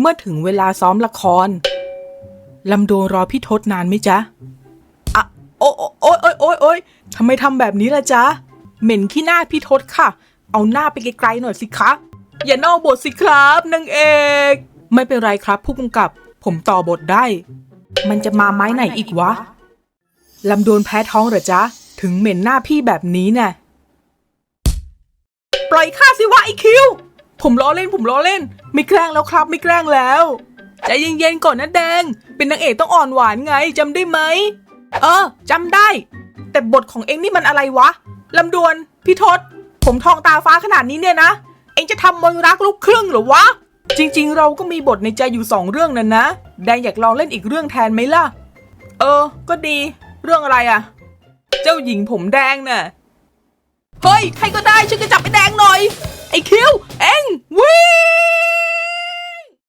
เมื่อถึงเวลาซ้อมละครลำดวนรอพี่ทศนานไหมจ๊ะอะโอยโอยโอยโอยโอยทำไมทำแบบนี้ล่ะจ๊ะ เหม็นขี้หน้าพี่ทศค่ะ เอาหน้าไปไกลๆหน่อยสิคะ อย่านอกบทสิครับนางเอก ไม่เป็นไรครับ ผู้กำกับ ผมต่อบทได้ มันจะมาไม้ไหนอีกวะลำดวนแพ้ท้องเหรอจ๊ะ ถึงเหม็นหน้าพี่แบบนี้น่ะ ปล่อยข้าสิวะไอคิว ผมล้อเล่นผมล้อเล่น ไม่แกล้งแล้วครับ ไม่แกล้งแล้วใจเย็นๆก่อนนะแดง เป็นนางเอกต้องอ่อนหวานไงจำได้ไหมเออจำได้ แต่บทของเองนี่มันอะไรวะลำดวนพี่ทศผมทองตาฟ้าขนาดนี้เนี่ยนะ เองจะทำมนรักลูกครึ่งหรอวะ จริงๆ เราก็มีบทในใจอยู่สองเรื่องนั่นนะ แดงอยากลองเล่นอีกเรื่องแทนไหมล่ะ เออ ก็ดี เรื่องอะไรอะเจ้าหญิงผมแดงน่ะ เฮ้ย ใครก็ได้ช่วยกันจับไอ้แดงหน่อย ไอ้คิ